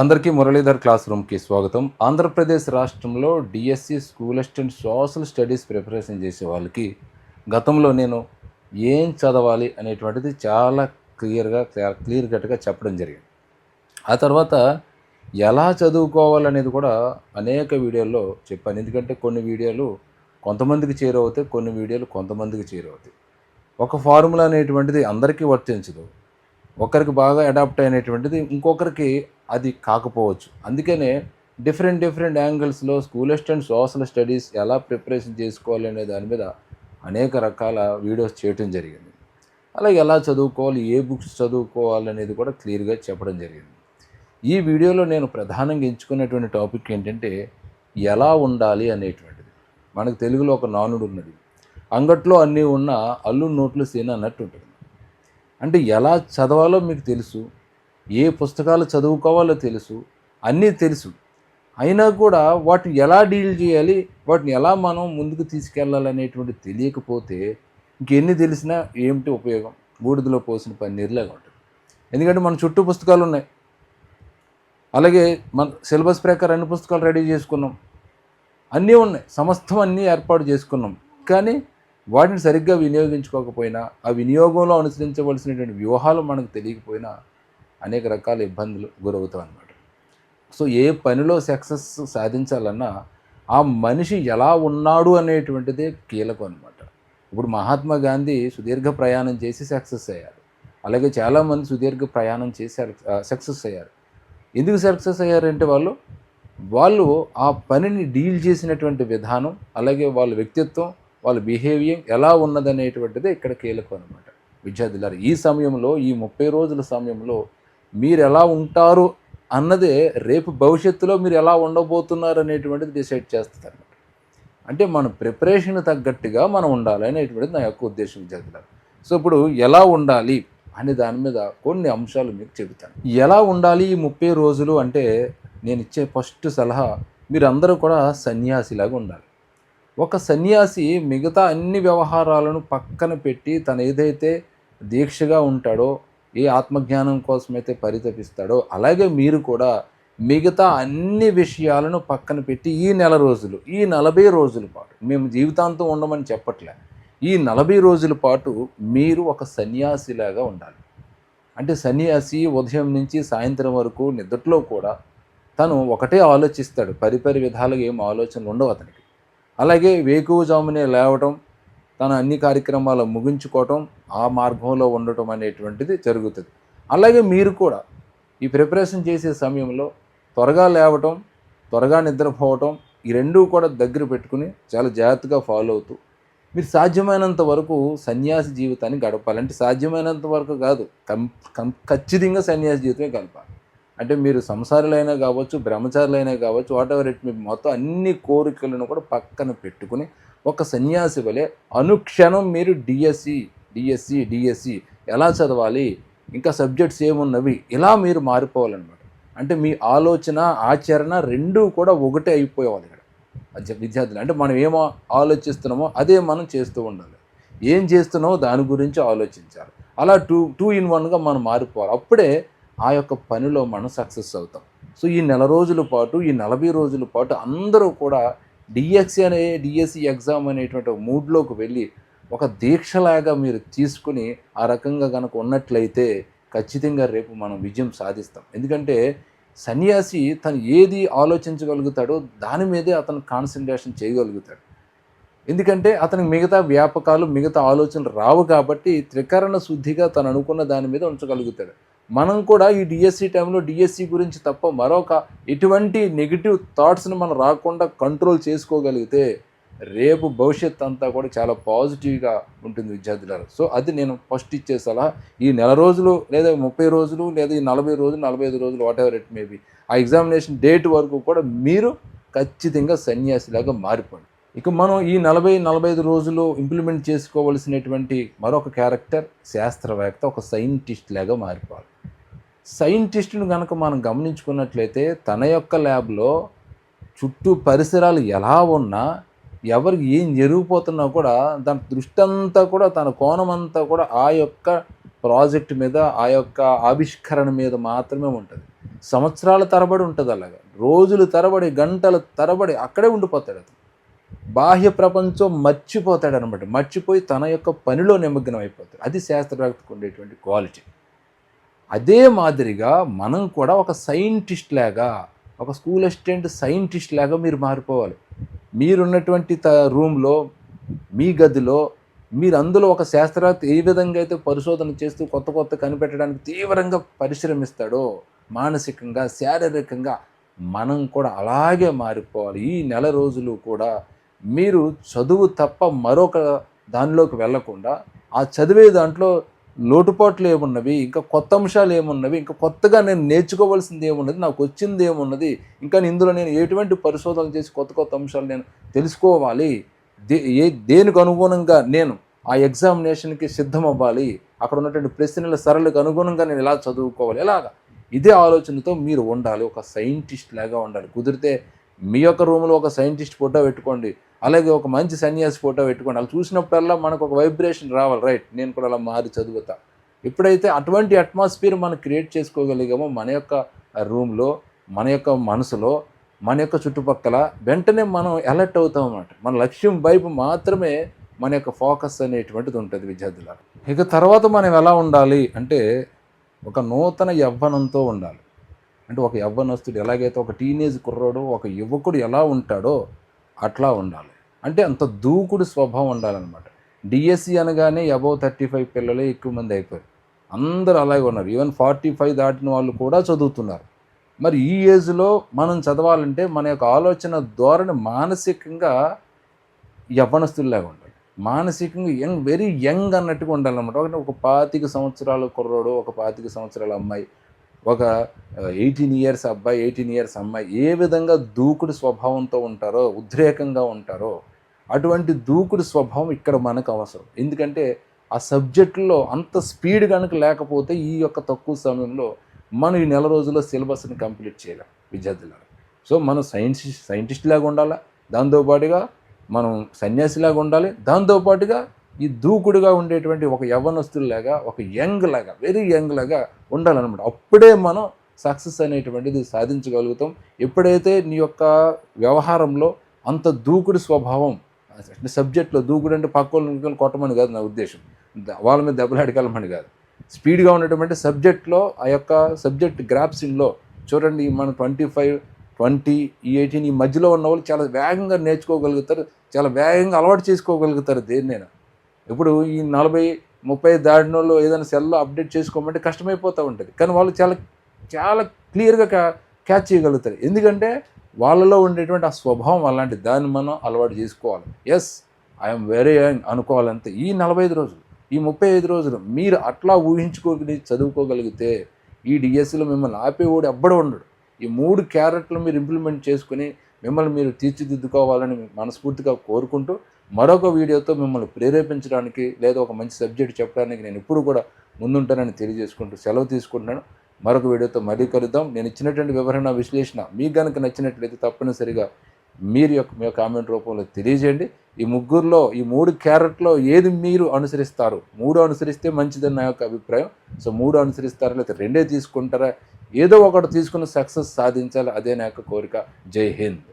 అందరికీ మురళీధర్ క్లాస్ రూమ్కి స్వాగతం. ఆంధ్రప్రదేశ్ రాష్ట్రంలో DSC school assistant social studies preparation చేసే వాళ్ళకి గతంలో నేను ఏం చదవాలి అనేటువంటిది చాలా క్లియర్గా క్లియర్ కట్గా చెప్పడం జరిగింది. ఆ తర్వాత ఎలా చదువుకోవాలనేది కూడా అనేక వీడియోల్లో చెప్పాను. ఎందుకంటే కొన్ని వీడియోలు కొంతమందికి చేరవుతాయి కొన్ని వీడియోలు కొంతమందికి చేరవుతాయి. ఒక ఫార్ములా అనేటువంటిది అందరికీ వర్తించదు. ఒకరికి బాగా అడాప్ట్ అయినటువంటిది ఇంకొకరికి అది కాకపోవచ్చు. అందుకనే డిఫరెంట్ డిఫరెంట్ యాంగిల్స్లో స్కూల్ అండ్ సోషల్ స్టడీస్ ఎలా ప్రిపరేషన్ చేసుకోవాలి అనే దాని మీద అనేక రకాల వీడియోస్ చేయటం జరిగింది. అలాగే ఎలా చదువుకోవాలి ఏ బుక్స్ చదువుకోవాలి అనేది కూడా క్లియర్గా చెప్పడం జరిగింది. ఈ వీడియోలో నేను ప్రధానంగా ఎంచుకున్నటువంటి టాపిక్ ఏంటంటే ఎలా ఉండాలి అనేటువంటిది. మనకు తెలుగులో ఒక నానుడు ఉన్నది. అంగట్లో అన్నీ ఉన్న అల్లు నోట్లు సీన్ అన్నట్టు ఉంటుంది. అంటే ఎలా చదవాలో మీకు తెలుసు. ఏ పుస్తకాలు చదువుకోవాలో తెలుసు అన్నీ తెలుసు. అయినా కూడా వాటిని ఎలా డీల్ చేయాలి వాటిని ఎలా మనం ముందుకు తీసుకెళ్ళాలనేటువంటి తెలియకపోతే ఇంకెన్ని తెలిసినా ఏమిటి ఉపయోగం? బూడిదలో పోసిన పన్నీరులాగా ఉంటుంది ఎందుకంటే మన చుట్టూ పుస్తకాలు ఉన్నాయి. అలాగే మన సిలబస్ ప్రకారం అన్ని పుస్తకాలు రెడీ చేసుకున్నాం? అన్నీ ఉన్నాయి. సమస్తం అన్నీ ఏర్పాటు చేసుకున్నాం. కానీ వాటిని సరిగ్గా వినియోగించుకోకపోయినా ఆ వినియోగంలో అనుసరించవలసినటువంటి వ్యూహాలు మనకు తెలియకపోయినా అనేక రకాల ఇబ్బందులు గురవుతాం అనమాట సో ఏ పనిలో సక్సెస్ సాధించాలన్నా ఆ మనిషి ఎలా ఉన్నాడు అనేటువంటిదే కీలకం అనమాట ఇప్పుడు మహాత్మా గాంధీ సుదీర్ఘ ప్రయాణం చేసి సక్సెస్ అయ్యారు. అలాగే చాలామంది సుదీర్ఘ ప్రయాణం చేసి సక్సెస్ అయ్యారు. ఎందుకు సక్సెస్ అయ్యారంటే వాళ్ళు వాళ్ళు ఆ పనిని డీల్ చేసినటువంటి విధానం అలాగే వాళ్ళ వ్యక్తిత్వం వాళ్ళ బిహేవియర్ ఎలా ఉన్నదనేటువంటిది ఇక్కడ కీలకం అనమాట విద్యార్థులారు ఈ సమయంలో ఈ ముప్పై రోజుల సమయంలో మీరు ఎలా ఉంటారు అన్నదే రేపు భవిష్యత్తులో మీరు ఎలా ఉండబోతున్నారు అనేటువంటిది డిసైడ్ చేస్తుంది అనమాట అంటే మన ప్రిపరేషన్ తగ్గట్టుగా మనం ఉండాలి అనేటువంటిది నా యొక్క ఉద్దేశం విద్యార్థులకు సో ఇప్పుడు ఎలా ఉండాలి అనే దాని మీద కొన్ని అంశాలు మీకు చెబుతాను. ఎలా ఉండాలి ఈ ముప్పై రోజులు అంటే నేను ఇచ్చే ఫస్ట్ సలహా మీరందరూ కూడా సన్యాసిలాగా ఉండాలి. ఒక సన్యాసి మిగతా అన్ని వ్యవహారాలను పక్కన పెట్టి తను ఏదైతే దీక్షగా ఉంటాడో ఏ ఆత్మజ్ఞానం కోసమైతే పరితపిస్తాడో అలాగే మీరు కూడా మిగతా అన్ని విషయాలను పక్కన పెట్టి ఈ నెల రోజులు ఈ నలభై రోజుల పాటు మేము జీవితాంతం ఉండమని చెప్పట్లే ఈ నలభై రోజుల పాటు మీరు ఒక సన్యాసిలాగా ఉండాలి. అంటే సన్యాసి ఉదయం నుంచి సాయంత్రం వరకు నిద్రలో కూడా తను ఒకటే ఆలోచిస్తాడు పరిపరి విధాలుగా ఏం ఆలోచనలు ఉండవు అతనికి. అలాగే వేకువజామునే లేవటం తన అన్ని కార్యక్రమాలు ముగించుకోవటం ఆ మార్గంలో ఉండటం అనేటువంటిది జరుగుతుంది. అలాగే మీరు కూడా ఈ ప్రిపరేషన్ చేసే సమయంలో త్వరగా లేవటం త్వరగా నిద్రపోవటం ఈ రెండూ కూడా దగ్గర పెట్టుకుని చాలా జాగ్రత్తగా ఫాలో అవుతూ మీరు సాధ్యమైనంత వరకు సన్యాసి జీవితాన్ని గడపాలి. అంటే సాధ్యమైనంత వరకు కాదు కం కం ఖచ్చితంగా సన్యాసి జీవితమే గడపాలి. అంటే మీరు సంసారులైనా కావచ్చు బ్రహ్మచారులైనా కావచ్చు వాట్ ఎవర్ ఇట్ మీ మొత్తం అన్ని కోరికలను కూడా పక్కన పెట్టుకుని ఒక సన్యాసి వలె అనుక్షణం మీరు డిఎస్సి డిఎస్సి డిఎస్సి ఎలా చదవాలి? ఇంకా సబ్జెక్ట్స్ ఏమున్నవి? ఇలా మీరు మారిపోవాలన్నమాట. అంటే మీ ఆలోచన ఆచరణ రెండూ కూడా ఒకటే అయిపోయేవాళ్ళు ఇక్కడ. విద్యార్థులు. అంటే మనం ఏమో ఆలోచిస్తున్నామో అదే మనం చేస్తూ ఉండాలి. ఏం చేస్తున్నామో దాని గురించి ఆలోచించాలి. అలా టూ టూ ఇన్ వన్గా మనం మారిపోవాలి. అప్పుడే ఆ యొక్క పనిలో మనం సక్సెస్ అవుతాం. సో ఈ నెల రోజుల పాటు ఈ నలభై రోజుల పాటు అందరూ కూడా డిఎస్సి అనే డిఎస్సి ఎగ్జామ్ అనేటువంటి మూడ్లోకి వెళ్ళి ఒక దీక్షలాగా మీరు తీసుకుని ఆ రకంగా కనుక ఉన్నట్లయితే ఖచ్చితంగా రేపు మనం విజయం సాధిస్తాం. ఎందుకంటే సన్యాసి తను ఏది ఆలోచించగలుగుతాడో దాని మీదే అతను కాన్సన్ట్రేషన్ చేయగలుగుతాడు. ఎందుకంటే అతనికి మిగతా వ్యాపకాలు మిగతా ఆలోచనలు రావు కాబట్టి త్రికరణ శుద్ధిగా తను అనుకున్న దాని మీద ఉంచగలుగుతాడు. మనం కూడా ఈ డిఎస్సి టైంలో డిఎస్సి గురించి తప్ప మరొక ఎటువంటి నెగిటివ్ థాట్స్ని మనం రాకుండా కంట్రోల్ చేసుకోగలిగితే రేపు భవిష్యత్ అంతా కూడా చాలా పాజిటివ్గా ఉంటుంది విద్యార్థులారా. సో అది నేను ఫస్ట్ ఇచ్చే సలహా. ఈ నెల రోజులు లేదా ముప్పై రోజులు లేదా ఈ నలభై రోజులు నలభై ఐదు రోజులు వాట్ ఎవర్ ఇట్ మేబీ ఆ ఎగ్జామినేషన్ డేట్ వరకు కూడా మీరు ఖచ్చితంగా సన్యాసిలాగా మారిపోండి. ఇక మనం ఈ నలభై నలభై ఐదు రోజులు ఇంప్లిమెంట్ చేసుకోవలసినటువంటి మరొక క్యారెక్టర్ శాస్త్రవేత్త ఒక సైంటిస్ట్ లాగా మారిపోవాలి. సైంటిస్ట్ను కనుక మనం గమనించుకున్నట్లయితే తన యొక్క ల్యాబ్లో చుట్టూ పరిసరాలు ఎలా ఉన్నా ఎవరికి ఏం జరిగిపోతున్నా కూడా దాని దృష్టి అంతా కూడా తన కోణం అంతా కూడా ఆ యొక్క ప్రాజెక్ట్ మీద ఆ యొక్క ఆవిష్కరణ మీద మాత్రమే ఉంటుంది. సంవత్సరాల తరబడి ఉంటుంది అలాగా. రోజులు తరబడి గంటల తరబడి అక్కడే ఉండిపోతాడు అతను. బాహ్య ప్రపంచం మర్చిపోతాడు అనమాట మర్చిపోయి తన యొక్క పనిలో నిమగ్నం అయిపోతాడు అది శాస్త్రవేత్తకు ఉండేటువంటి క్వాలిటీ. అదే మాదిరిగా మనం కూడా ఒక సైంటిస్ట్ లాగా ఒక స్కూల్ అసిస్టెంట్ సైంటిస్ట్ లాగా మీరు మారిపోవాలి. మీరున్నటువంటి త రూమ్లో మీ గదిలో మీరు అందులో ఒక శాస్త్రవేత్త ఏ విధంగా అయితే పరిశోధన చేస్తూ కొత్త కొత్త కనిపెట్టడానికి తీవ్రంగా పరిశ్రమిస్తాడో మానసికంగా శారీరకంగా మనం కూడా అలాగే మారిపోవాలి. ఈ నెల రోజులు కూడా మీరు చదువు తప్ప మరొక దానిలోకి వెళ్ళకుండా ఆ చదివే దాంట్లో లోటుపాట్లు ఏమున్నవి ఇంకా కొత్త అంశాలు ఏమున్నవి ఇంకా కొత్తగా నేను నేర్చుకోవాల్సింది ఏమున్నది నాకు వచ్చింది ఏమున్నది ఇంకా ఇందులో నేను ఎటువంటి పరిశోధనలు చేసి కొత్త కొత్త అంశాలు నేను తెలుసుకోవాలి? దే ఏ దేనికి అనుగుణంగా నేను ఆ ఎగ్జామినేషన్కి సిద్ధం అవ్వాలి అక్కడ ఉన్నటువంటి ప్రశ్నల సరళకు అనుగుణంగా నేను ఎలా చదువుకోవాలి? ఎలాగా? ఇదే ఆలోచనతో మీరు ఉండాలి ఒక సైంటిస్ట్ లాగా ఉండాలి. కుదిరితే మీ యొక్క రూమ్లో ఒక సైంటిస్ట్ ఫోటో పెట్టుకోండి. అలాగే ఒక మంచి సన్యాసి ఫోటో పెట్టుకోండి. అలా చూసినప్పుడల్లా మనకు ఒక వైబ్రేషన్ రావాలి. రైట్ నేను కూడా అలా మారి చదువుతా. ఎప్పుడైతే అటువంటి అట్మాస్ఫియర్ మనం క్రియేట్ చేసుకోగలిగామో మన యొక్క రూమ్లో మన యొక్క మనసులో మన యొక్క చుట్టుపక్కల వెంటనే మనం అలర్ట్ అవుతాం అన్నమాట. మన లక్ష్యం వైపు మాత్రమే మన యొక్క ఫోకస్ అనేటువంటిది ఉంటుంది విద్యార్థుల ఇక తర్వాత మనం ఎలా ఉండాలి అంటే ఒక నూతన యవ్వనంతో ఉండాలి. అంటే ఒక యవ్వనస్తుడు ఎలాగైతే ఒక టీనేజ్ కుర్రాడో ఒక యువకుడు ఎలా ఉంటాడో అట్లా ఉండాలి. అంటే అంత దూకుడు స్వభావం ఉండాలన్నమాట. డిఎస్సి అనగానే అబౌవ్ థర్టీ ఫైవ్ పిల్లలే ఎక్కువ మంది అయిపోయారు. అందరూ అలాగే ఉన్నారు. ఈవెన్ ఫార్టీ ఫైవ్ దాటిన వాళ్ళు కూడా చదువుతున్నారు. మరి ఈ ఏజ్లో మనం చదవాలంటే మన యొక్క ఆలోచన ధోరణి మానసికంగా యవ్వనస్తుల్లాగా ఉండాలి. మానసికంగా యంగ్ వెరీ యంగ్ అన్నట్టుగా ఉండాలన్నమాట. ఒక ఒక పాతిక సంవత్సరాల కుర్రోడు ఒక పాతిక సంవత్సరాల అమ్మాయి. ఒక ఎయిటీన్ ఇయర్స్ అబ్బాయి ఎయిటీన్ ఇయర్స్ అమ్మాయి ఏ విధంగా దూకుడు స్వభావంతో ఉంటారో ఉద్రేకంగా ఉంటారో అటువంటి దూకుడు స్వభావం ఇక్కడ మనకు అవసరం. ఎందుకంటే ఆ సబ్జెక్టులో అంత స్పీడ్ కనుక లేకపోతే ఈ యొక్క తక్కువ సమయంలో మనం ఈ నెల రోజుల్లో సిలబస్ని కంప్లీట్ చేయలేం విద్యార్థులను సో మనం సైన్స్ సైంటిస్ట్ లాగా ఉండాలా? దాంతోపాటుగా మనం సన్యాసిలాగా ఉండాలి? దాంతోపాటుగా ఈ దూకుడుగా ఉండేటువంటి ఒక యవ్వనస్తుల్లాగా ఒక యంగ్ లాగా వెరీ యంగ్ లాగా ఉండాలన్నమాట. అప్పుడే మనం సక్సెస్ అనేటువంటిది సాధించగలుగుతాం. ఎప్పుడైతే నీ యొక్క వ్యవహారంలో అంత దూకుడు స్వభావం అంటే సబ్జెక్ట్లో దూకుడు అంటే పక్కోళ్ళు కొట్టమని కాదు నా ఉద్దేశం. వాళ్ళ మీద దెబ్బలాడికెళ్ళమని కాదు. స్పీడ్గా ఉన్నటువంటి సబ్జెక్ట్లో ఆ యొక్క సబ్జెక్ట్ గ్రాప్సింగ్లో చూడండి మన ట్వంటీ ఫైవ్ ట్వంటీ ఈ ఎయిటీన్ ఈ మధ్యలో ఉన్న వాళ్ళు చాలా వేగంగా నేర్చుకోగలుగుతారు చాలా వేగంగా అలవాటు చేసుకోగలుగుతారు దేన్నైనా. ఇప్పుడు ఈ నలభై ముప్పై దాడినోళ్ళు వాళ్ళు ఏదైనా సెల్లో అప్డేట్ చేసుకోమంటే కష్టమైపోతూ ఉంటుంది. కానీ వాళ్ళు చాలా చాలా క్లియర్గా క్యా క్యాచ్ చేయగలుగుతారు. ఎందుకంటే వాళ్ళలో ఉండేటువంటి ఆ స్వభావం అలాంటి దాన్ని మనం అలవాటు చేసుకోవాలి. ఎస్ ఐఎమ్ వెరీ యంగ్ అనుకోవాలంతే ఈ నలభై ఐదు రోజులు ఈ ముప్పై ఐదు రోజులు మీరు అట్లా ఊహించుకోగలి చదువుకోగలిగితే ఈ డిఎస్సిలో మిమ్మల్ని ఆపేవాడు ఎవ్వడు ఉండడు. ఈ మూడు క్యారెట్లు మీరు ఇంప్లిమెంట్ చేసుకుని మిమ్మల్ని మీరు తీర్చిదిద్దుకోవాలని మనస్ఫూర్తిగా కోరుకుంటూ మరొక వీడియోతో మిమ్మల్ని ప్రేరేపించడానికి లేదా ఒక మంచి సబ్జెక్ట్ చెప్పడానికి నేను ఎప్పుడు కూడా ముందుంటానని తెలియజేసుకుంటూ సెలవు తీసుకుంటున్నాను. మరొక వీడియోతో మరీ కలుద్దాం. నేను ఇచ్చినటువంటి వివరణ విశ్లేషణ మీకు కనుక నచ్చినట్లయితే తప్పనిసరిగా మీరు యొక్క మీ కామెంట్ రూపంలో తెలియజేయండి. ఈ ముగ్గురులో ఈ మూడు క్యారెట్లో ఏది మీరు అనుసరిస్తారు? మూడు అనుసరిస్తే మంచిదని నా యొక్క అభిప్రాయం. సో మూడు అనుసరిస్తారా లేకపోతే రెండే తీసుకుంటారా? ఏదో ఒకటి తీసుకుని సక్సెస్ సాధించాలి? అదే నా యొక్క కోరిక. జై హింద్.